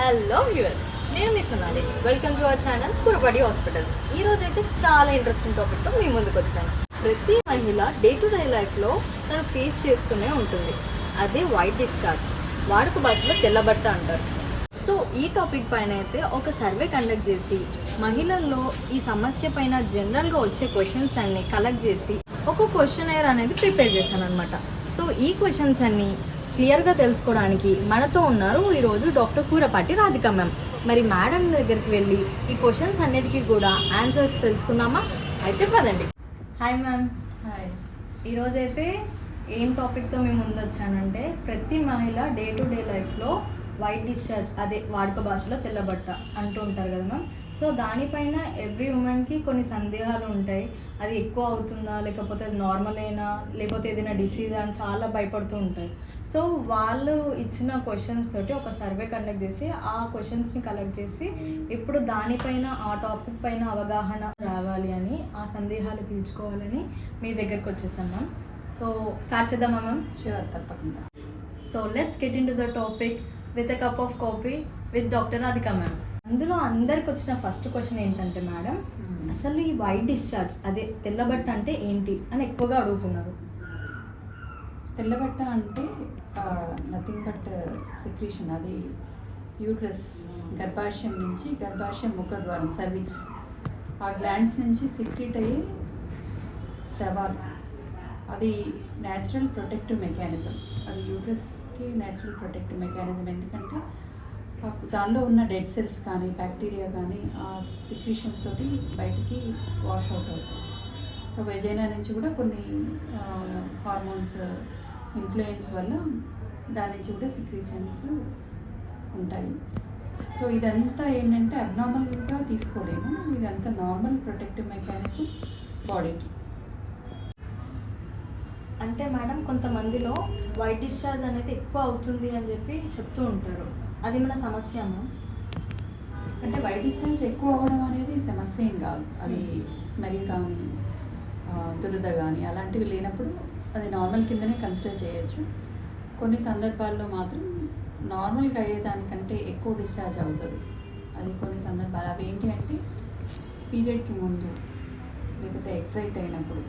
Hello viewers నేను మీ Sonali. Welcome to our channel Kurapati hospitals ఈ రోజు అయితే చాలా ఇంట్రెస్టింగ్ టాపిక్తో మీ ముందుకు వచ్చాను. ప్రతి మహిళ డే టు డే లైఫ్లో తను ఫేస్ చేస్తూనే ఉంటుంది. అదే వైట్ డిశ్చార్జ్ వాడుక భాషలో తెల్లబట్ట అంటారు. సో ఈ టాపిక్ పైన అయితే ఒక సర్వే కండక్ట్ చేసి మహిళల్లో ఈ సమస్య పైన జనరల్గా వచ్చే క్వశ్చన్స్ అన్ని కలెక్ట్ చేసి ఒక క్వశ్చన్ అనేది ప్రిపేర్ చేశాను అనమాట సో ఈ క్వశ్చన్స్ అన్ని క్లియర్గా తెలుసుకోవడానికి మనతో ఉన్నారు ఈరోజు డాక్టర్ కూరపాటి రాధిక మ్యామ్. మరి మేడం దగ్గరికి వెళ్ళి ఈ క్వశ్చన్స్ అన్నిటికీ కూడా ఆన్సర్స్ తెలుసుకుందామా? అయితే పదండి. Hi ma'am. హాయ్. ఈరోజైతే ఏం టాపిక్తో మేము ముందు వచ్చానంటే ప్రతి మహిళ డే టు డే లైఫ్లో వైట్ డిశ్చార్జ్ అదే వాడుక భాషలో తెల్లబట్ట అంటూ ఉంటారు కదా మ్యామ్. సో దానిపైన ఎవ్రీ ఉమెన్కి కొన్ని సందేహాలు ఉంటాయి. అది ఎక్కువ అవుతుందా లేకపోతే అది నార్మల్ అయినా లేకపోతే ఏదైనా డిసీజ్ అని చాలా భయపడుతూ ఉంటారు. సో వాళ్ళు ఇచ్చిన క్వశ్చన్స్ తోటి ఒక సర్వే కండక్ట్ చేసి ఆ క్వశ్చన్స్ని కలెక్ట్ చేసి ఇప్పుడు దానిపైన ఆ టాపిక్ పైన అవగాహన రావాలి అని ఆ సందేహాలు తీర్చుకోవాలని మీ దగ్గరకు వచ్చేసాం మ్యామ్ సో స్టార్ట్ చేద్దామా మ్యామ్ షూర్ తప్పకుండా. So let's get into the topic with a cup of coffee with doctor Radhika ma'am అందులో అందరికి వచ్చిన ఫస్ట్ క్వశ్చన్ ఏంటంటే మేడం అసలు ఈ వైట్ డిశ్చార్జ్ అదే తెల్లబట్ట అంటే ఏంటి? అని ఎక్కువగా అడుగుతున్నారు. తెల్లబట్ట అంటే నథింగ్ బట్ సెక్రీషన్ అది యూట్రస్ గర్భాశయం నుంచి గర్భాశయం ముఖద్వారం సర్వీక్స్ ఆ గ్లాండ్స్ నుంచి సిక్రీట్ అయ్యే స్రవాలు. అది న్యాచురల్ ప్రొటెక్టివ్ మెకానిజం అది యూట్రస్కి న్యాచురల్ ప్రొటెక్టివ్ మెకానిజం ఎందుకంటే దానిలో ఉన్న డెడ్ సెల్స్ కానీ బ్యాక్టీరియా కానీ ఆ సిక్రీషన్స్ తోటి బయటికి వాష్ అవుట్ అవుతాయి. సో వెజైనా నుంచి కూడా కొన్ని హార్మోన్స్ ఇన్ఫ్లుయెన్స్ వల్ల దాని నుంచి కూడా సిక్రీషన్స్ ఉంటాయి. సో ఇదంతా ఏంటంటే అబ్నార్మల్గా తీసుకోలేము. ఇదంతా నార్మల్ ప్రొటెక్టివ్ మెకానిజం బాడీకి అంటే మేడం కొంతమందిలో వైట్ డిశ్చార్జ్ అనేది ఎక్కువ అవుతుంది అని చెప్పి చెప్తూ ఉంటారు. అది మన సమస్య అంటే వైట్ డిశ్చార్జ్ ఎక్కువ అవ్వడం అనేది సమస్య ఏం కాదు. అది స్మెల్ కానీ ఆ, దురద కానీ అలాంటివి లేనప్పుడు అది నార్మల్ కిందనే కన్సిడర్ చేయొచ్చు. కొన్ని సందర్భాల్లో మాత్రం నార్మల్గా అయ్యేదానికంటే ఎక్కువ డిశ్చార్జ్ అవుతుంది. అది కొన్ని సందర్భాలు. అవి ఏంటి అంటే పీరియడ్కి ముందు లేకపోతే ఎక్సైట్ అయినప్పుడు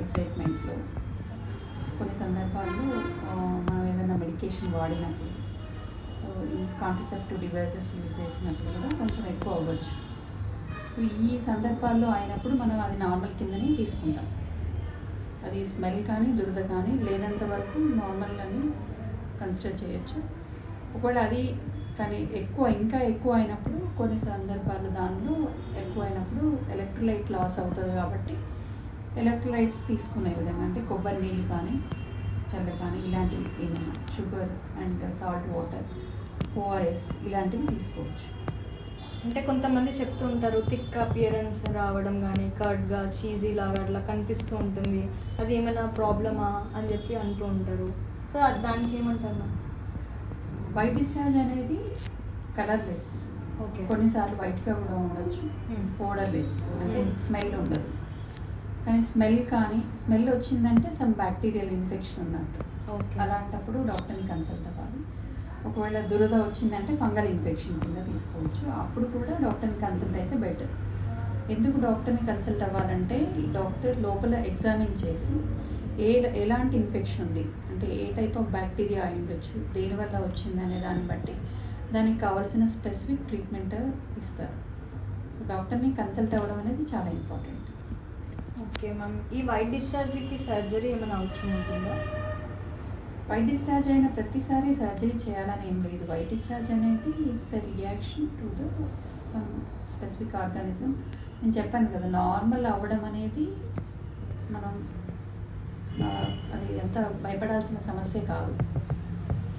ఎక్సైట్మెంట్లో కొన్ని సందర్భాల్లో మనం ఏదైనా మెడికేషన్ వాడినప్పుడు కాంట్రసెప్టివ్ డివైసెస్ యూస్ చేసినప్పుడు కూడా కొంచెం ఎక్కువ అవ్వచ్చు. ఈ సందర్భాల్లో అయినప్పుడు మనం అది నార్మల్ కిందనే తీసుకుంటాం. అది స్మెల్ కానీ దురద కానీ లేనంత వరకు నార్మల్ అని కన్సిడర్ చేయొచ్చు. ఒకవేళ అది కానీ ఎక్కువ ఇంకా ఎక్కువ అయినప్పుడు కొన్ని సందర్భాలు దానిలో ఎక్కువ అయినప్పుడు ఎలక్ట్రోలైట్ లాస్ అవుతుంది కాబట్టి ఎలక్ట్రోలైట్స్ తీసుకునే విధంగా అంటే కొబ్బరి నీళ్ళు కానీ చల్ల కానీ ఇలాంటివి ఏమైనా sugar and salt water ORS ఇలాంటివి తీసుకోవచ్చు. అంటే కొంతమంది చెప్తూ ఉంటారు థిక్ అపియరెన్స్ రావడం కానీ కర్డ్గా చీజీ లాగా అట్లా కనిపిస్తూ ఉంటుంది. అది ఏమైనా ప్రాబ్లమా అని చెప్పి అంటూ ఉంటారు. సో అది దానికి ఏమంటారు వైట్ డిశ్చార్జ్ అనేది కలర్లెస్ ఓకే కొన్నిసార్లు వైట్గా కూడా ఉండొచ్చు. Hmm. పౌడర్లెస్ అంటే Hmm. స్మెల్ ఉండదు. కానీ స్మెల్ కానీ స్మెల్ వచ్చిందంటే సమ్ బ్యాక్టీరియల్ ఇన్ఫెక్షన్ ఉన్నట్టు. ఓకే అలాంటప్పుడు డాక్టర్ని కన్సల్ట్ అవ్వాలి. ఒకవేళ దురద వచ్చిందంటే ఫంగల్ ఇన్ఫెక్షన్ కింద తీసుకోవచ్చు. అప్పుడు కూడా డాక్టర్ని కన్సల్ట్ అయితే బెటర్ ఎందుకు డాక్టర్ని కన్సల్ట్ అవ్వాలంటే డాక్టర్ లోపల ఎగ్జామిన్ చేసి ఏ ఎలాంటి ఇన్ఫెక్షన్ ఉంది అంటే ఏ టైప్ ఆఫ్ బ్యాక్టీరియా అయి ఉండొచ్చు దేనివల్ల వచ్చింది అనే దాన్ని బట్టి దానికి కావాల్సిన స్పెసిఫిక్ ట్రీట్మెంట్ ఇస్తారు. డాక్టర్ని కన్సల్ట్ అవ్వడం అనేది చాలా ఇంపార్టెంట్ ఓకే మ్యామ్. ఈ వైట్ డిశ్చార్జ్కి సర్జరీ ఏమైనా అవసరం ఉంటుందా? వైట్ డిశ్చార్జ్ అయిన ప్రతిసారి సర్జరీ చేయాలని ఏం లేదు. వైట్ డిశ్చార్జ్ అనేది it's a reaction to the specific organism నేను చెప్పాను కదా నార్మల్ అవ్వడం అనేది మనం అది ఎంత భయపడాల్సిన సమస్య కాదు.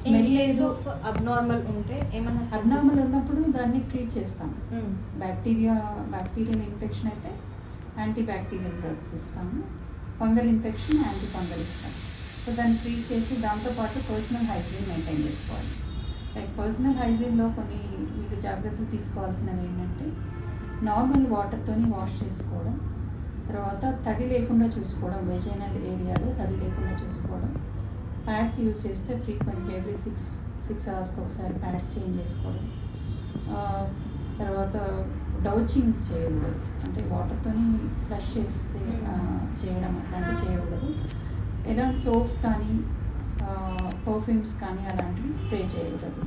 స్మెల్ లేదు. అబ్నార్మల్ ఉంటే ఏమైనా అబ్నార్మల్ ఉన్నప్పుడు దాన్ని ట్రీట్ చేస్తాం. బ్యాక్టీరియా బ్యాక్టీరియల్ ఇన్ఫెక్షన్ అయితే యాంటీ బ్యాక్టీరియల్ డ్రగ్స్ ఇస్తాము. ఫంగల్ ఇన్ఫెక్షన్ యాంటీ ఫంగల్ ఇస్తాం సో దాన్ని ట్రీట్ చేసి దాంతోపాటు పర్సనల్ హైజీన్ మెయింటైన్ చేసుకోవాలి. లైక్ పర్సనల్ హైజీన్లో కొన్ని మీకు జాగ్రత్తలు తీసుకోవాల్సినవి ఏంటంటే నార్మల్ వాటర్తోని వాష్ చేసుకోవడం తర్వాత తడి లేకుండా చూసుకోవడం వెజైనల్ ఏరియాలో తడి లేకుండా చూసుకోవడం ప్యాడ్స్ యూజ్ చేస్తే ఫ్రీక్వెంట్గా ఎవ్రీ సిక్స్ సిక్స్ అవర్స్కి ఒకసారి ప్యాడ్స్ చేంజ్ చేసుకోవడం తర్వాత డౌచింగ్ చేయకూడదు. అంటే వాటర్తోని ఫ్లష్ చేస్తే చేయడం అట్లాంటివి చేయకూడదు. ఎలాంటి సోప్స్ కానీ పర్ఫ్యూమ్స్ కానీ అలాంటివి స్ప్రే చేయకూడదు.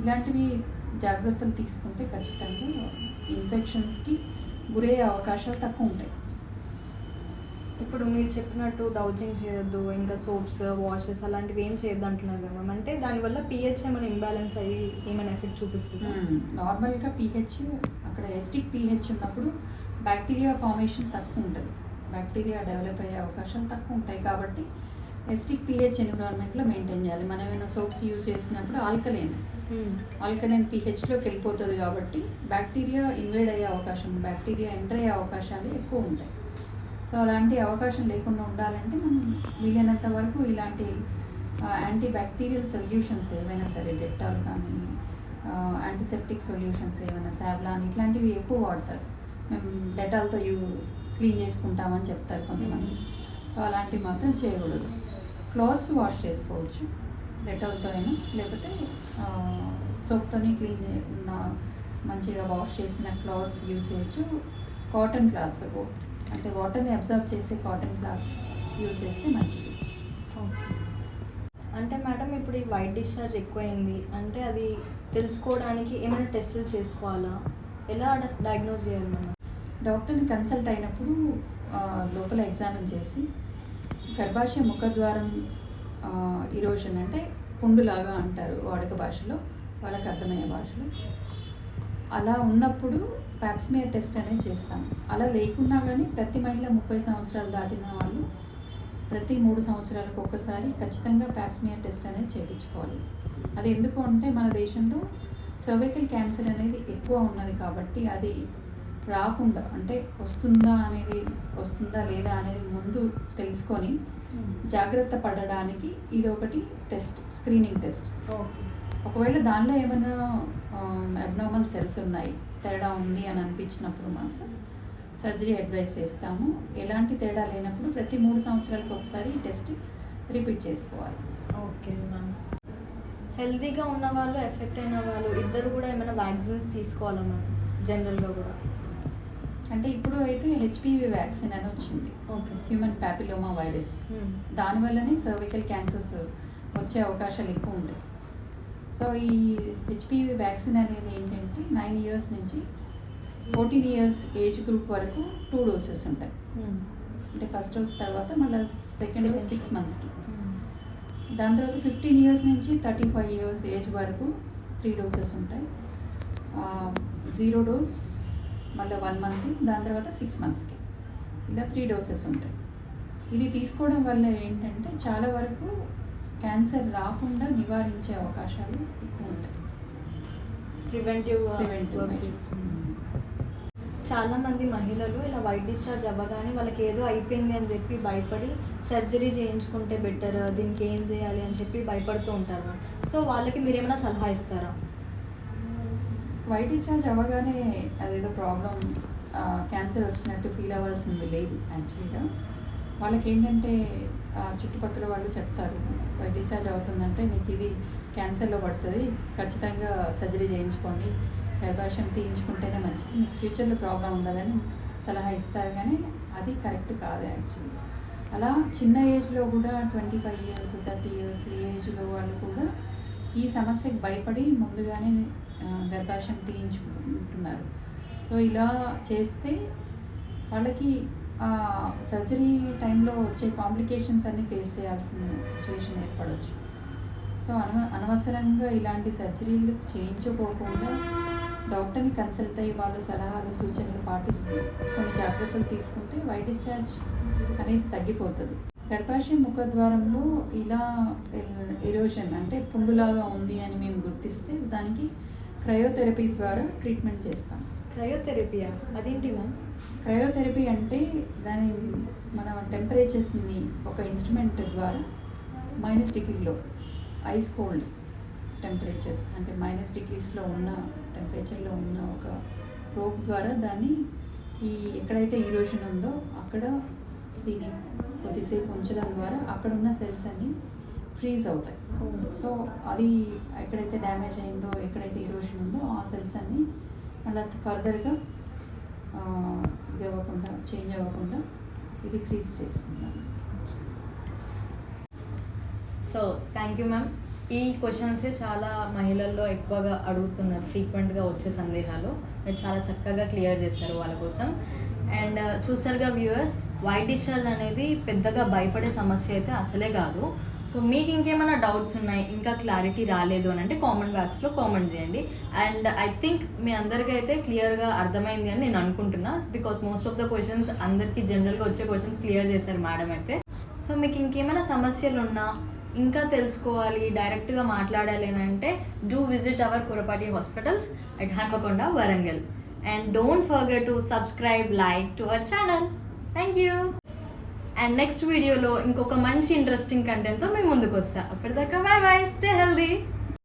ఇలాంటివి జాగ్రత్తలు తీసుకుంటే ఖచ్చితంగా ఇన్ఫెక్షన్స్కి గురయ్యే అవకాశాలు తక్కువ ఉంటాయి. ఇప్పుడు మీరు చెప్పినట్టు డౌజింగ్ చేయొద్దు ఇంకా సోప్స్ వాషెస్ అలాంటివి ఏం చేయొద్దు అంటున్నారు కదా మ్యామ్. అంటే దానివల్ల పిహెచ్ ఏమైనా ఇంబ్యాలెన్స్ అయ్యి ఏమైనా ఎఫెక్ట్ చూపిస్తుందా? నార్మల్గా పీహెచ్ అక్కడ ఎస్టిక్ పీహెచ్ ఉన్నప్పుడు బ్యాక్టీరియా ఫార్మేషన్ తక్కువ ఉంటుంది. బ్యాక్టీరియా డెవలప్ అయ్యే అవకాశాలు తక్కువ ఉంటాయి కాబట్టి ఎస్టిక్ పీహెచ్ ఎన్విరాన్మెంట్లో మెయింటైన్ చేయాలి. మనం ఏమైనా సోప్స్ యూస్ చేసినప్పుడు ఆల్కలైన్. ఆల్కలైన్ పీహెచ్లోకి వెళ్ళిపోతుంది కాబట్టి బ్యాక్టీరియా ఇన్వేడ్ అయ్యే అవకాశం బ్యాక్టీరియా ఎంటర్ అయ్యే అవకాశాలు ఎక్కువ ఉంటాయి. సో అలాంటి అవకాశం లేకుండా ఉండాలంటే మనం వీలైనంత వరకు ఇలాంటి యాంటీ బ్యాక్టీరియల్ సొల్యూషన్స్ ఏవైనా సరే డెట్టాల్ కానీ యాంటీసెప్టిక్ సొల్యూషన్స్ ఏమైనా సావ్లాన్ ఇట్లాంటివి ఎక్కువ వాడతారు. మేము డెటాల్తో యూ క్లీన్ చేసుకుంటామని చెప్తారు కొంతమంది. సో అలాంటివి మాత్రం చేయకూడదు. క్లాత్స్ వాష్ చేసుకోవచ్చు. డెటాల్తో అయినా లేకపోతే సోప్తోని క్లీన్ చే ఉన్న మంచిగా వాష్ చేసిన క్లాత్స్ యూస్ చేయొచ్చు. కాటన్ క్లాత్స్ అంటే వాటర్ని అబ్జర్వ్ చేసే కాటన్ క్లాత్స్ యూస్ చేస్తే మంచిది. అంటే మేడం ఇప్పుడు ఈ వైట్ డిశ్చార్జ్ ఎక్కువైంది. అంటే అది తెలుసుకోవడానికి ఏమైనా టెస్టులు చేసుకోవాలా? ఎలా డయాగ్నోజ్ చేయాలి మనం డాక్టర్ని కన్సల్ట్ అయినప్పుడు లోపల ఎగ్జామిన్ చేసి గర్భాశయ ముఖద్వారం ఇరోషన్ అంటే పుండులాగా అంటారు వాడక భాషలో వాళ్ళకి అర్థమయ్యే భాషలో. అలా ఉన్నప్పుడు ప్యాప్స్మియర్ టెస్ట్ అనేది చేస్తాం. అలా లేకున్నా కానీ ప్రతి మహిళ ముప్పై సంవత్సరాలు దాటిన వాళ్ళు ప్రతి మూడు సంవత్సరాలకు ఒకసారి ఖచ్చితంగా ప్యాప్స్మియర్ టెస్ట్ అనేది చేయించుకోవాలి. అది ఎందుకు అంటే మన దేశంలో సర్వైకల్ క్యాన్సర్ అనేది ఎక్కువ ఉన్నది కాబట్టి అది రాకుండా అంటే వస్తుందా అనేది వస్తుందా లేదా అనేది ముందు తెలుసుకొని జాగ్రత్త పడడానికి ఇది ఒకటి టెస్ట్ స్క్రీనింగ్ టెస్ట్. ఒకవేళ దానిలో ఏమైనా అబ్నార్మల్ సెల్స్ ఉన్నాయి తేడా ఉంది అని అనిపించినప్పుడు మాత్రం సర్జరీ అడ్వైస్ చేస్తాము. ఎలాంటి తేడా లేనప్పుడు ప్రతి మూడు సంవత్సరాలకు ఒకసారి టెస్ట్ రిపీట్ చేసుకోవాలి. ఓకే మ్యామ్ హెల్తీగా ఉన్న వాళ్ళు ఎఫెక్ట్ అయిన వాళ్ళు ఇద్దరు కూడా ఏమైనా వ్యాక్సిన్స్ తీసుకోవాలా మ్యామ్ జనరల్గా కూడా. అంటే ఇప్పుడు అయితే హెచ్పివి వ్యాక్సిన్ అని వచ్చింది. ఓకే. హ్యూమన్ ప్యాపిలోమా వైరస్ దానివల్లనే సర్వికల్ క్యాన్సర్స్ వచ్చే అవకాశాలు ఎక్కువ ఉంటాయి. సో ఈ హెచ్పివి వ్యాక్సిన్ అనేది ఏంటంటే నైన్ ఇయర్స్ నుంచి ఫోర్టీన్ ఇయర్స్ ఏజ్ గ్రూప్ వరకు టూ డోసెస్ ఉంటాయి. అంటే ఫస్ట్ డోస్ తర్వాత మళ్ళీ సెకండ్ డోస్ సిక్స్ మంత్స్కి దాని తర్వాత ఫిఫ్టీన్ ఇయర్స్ నుంచి థర్టీ ఫైవ్ ఇయర్స్ ఏజ్ వరకు త్రీ డోసెస్ ఉంటాయి. జీరో డోస్ మళ్ళీ వన్ మంత్ దాని తర్వాత సిక్స్ మంత్స్కి ఇలా త్రీ డోసెస్ ఉంటాయి. ఇది తీసుకోవడం వల్ల ఏంటంటే చాలా వరకు క్యాన్సర్ రాకుండా నివారించే అవకాశాలు ఎక్కువ ఉంటాయి. ప్రివెంటివ్ ప్రివెంటివ్ వర్క్ చేస్తుంది. చాలా మంది మహిళలు ఇలా వైట్ డిశ్చార్జ్ అవ్వగానే వాళ్ళకి ఏదో అయిపోయింది అని చెప్పి భయపడి సర్జరీ చేయించుకుంటే బెటర్ దీనికి ఏం చేయాలి అని చెప్పి భయపడుతూ ఉంటారు. సో వాళ్ళకి మీరు ఏమైనా సలహా ఇస్తారా? వైట్ డిశ్చార్జ్ అవ్వగానే అదేదో ప్రాబ్లం క్యాన్సర్ వచ్చినట్టు ఫీల్ అవ్వాల్సింది లేదు యాక్చువల్గా వాళ్ళకి ఏంటంటే చుట్టుపక్కల వాళ్ళు చెప్తారు వైట్ డిశ్చార్జ్ అవుతుందంటే నీకు ఇది క్యాన్సర్లో పడుతుంది ఖచ్చితంగా సర్జరీ చేయించుకోండి గర్భాశయం తీయించుకుంటేనే మంచిది మీకు ఫ్యూచర్లో ప్రాబ్లం ఉండదని సలహా ఇస్తారు కానీ అది కరెక్ట్ కాదు యాక్చువల్లీ అలా చిన్న ఏజ్లో కూడా twenty five years thirty years ఈ ఏజ్లో వాళ్ళు కూడా ఈ సమస్యకు భయపడి ముందుగానే గర్భాశయం తీయించుకుంటున్నారు. సో ఇలా చేస్తే వాళ్ళకి సర్జరీ టైంలో వచ్చే కాంప్లికేషన్స్ అన్ని ఫేస్ చేయాల్సిన సిచ్యువేషన్ ఏర్పడవచ్చు సో అనవ అనవసరంగా ఇలాంటి సర్జరీలు చేయించుకోకుండా డాక్టర్ని కన్సల్ట్ అయ్యి వాళ్ళ సలహాలు సూచనలు పాటిస్తూ కొన్ని జాగ్రత్తలు తీసుకుంటే వై డిశ్చార్జ్ అనేది తగ్గిపోతుంది. గర్భాశయ ముఖద్వారంలో ఇలా ఎరోషన్ అంటే పుండులాగా ఉంది అని మేము గుర్తిస్తే దానికి క్రయోథెరపీ ద్వారా ట్రీట్మెంట్ చేస్తాం. క్రయోథెరపీయా? అదేంటి మ్యామ్? క్రయోథెరపీ అంటే దాని మన టెంపరేచర్స్ని ఒక ఇన్స్ట్రుమెంట్ ద్వారా మైనస్ డిగ్రీలో ఐస్ కోల్డ్ టెంపరేచర్స్ అంటే మైనస్ డిగ్రీస్లో ఉన్న టెంపరేచర్లో ఉన్న ఒక ప్రోబ్ ద్వారా దాన్ని ఈ ఎక్కడైతే ఈరోషన్ ఉందో అక్కడ దీన్ని కొద్దిసేపు ఉంచడం ద్వారా అక్కడ ఉన్న సెల్స్ అన్ని ఫ్రీజ్ అవుతాయి. సో అది ఎక్కడైతే డ్యామేజ్ అయిందో ఎక్కడైతే ఇరోషన్ ఉందో ఆ సెల్స్ అన్నీ మళ్ళీ ఫర్దర్గా ఇది అవ్వకుండా చేంజ్ అవ్వకుండా ఇది ఫ్రీజ్ చేస్తున్నాను సో థ్యాంక్ యూ మ్యామ్ ఈ క్వశ్చన్సే చాలా మహిళల్లో ఎక్కువగా అడుగుతున్నారు ఫ్రీక్వెంట్గా వచ్చే సందేహాలు. మీరు చాలా చక్కగా క్లియర్ చేశారు వాళ్ళ కోసం. అండ్ చూసారుగా వ్యూవర్స్ వైట్ డిశ్చార్జ్ అనేది పెద్దగా భయపడే సమస్య అయితే అసలే కాదు. సో మీకు ఇంకేమైనా డౌట్స్ ఉన్నాయి ఇంకా క్లారిటీ రాలేదు అని అంటే కామెంట్ బాక్స్లో కామెంట్ చేయండి. అండ్ ఐ థింక్ మీ అందరికీ అయితే క్లియర్గా అర్థమైంది అని నేను అనుకుంటున్నా because most of the questions అందరికీ జనరల్గా వచ్చే క్వశ్చన్స్ క్లియర్ చేశారు మేడం అయితే. సో మీకు ఇంకేమైనా సమస్యలు ఉన్నా ఇంకా తెలుసుకోవాలి డైరెక్ట్గా మాట్లాడాలి అని అంటే do visit our Kurapati hospitals at Hanamkonda Warangal and don't forget to subscribe like to our channel thank you and next వీడియోలో ఇంకొక మంచి ఇంట్రెస్టింగ్ కంటెంట్తో మేము ముందుకు వస్తాం. అప్పటిదాకా బాయ్ బాయ్ స్టే హెల్దీ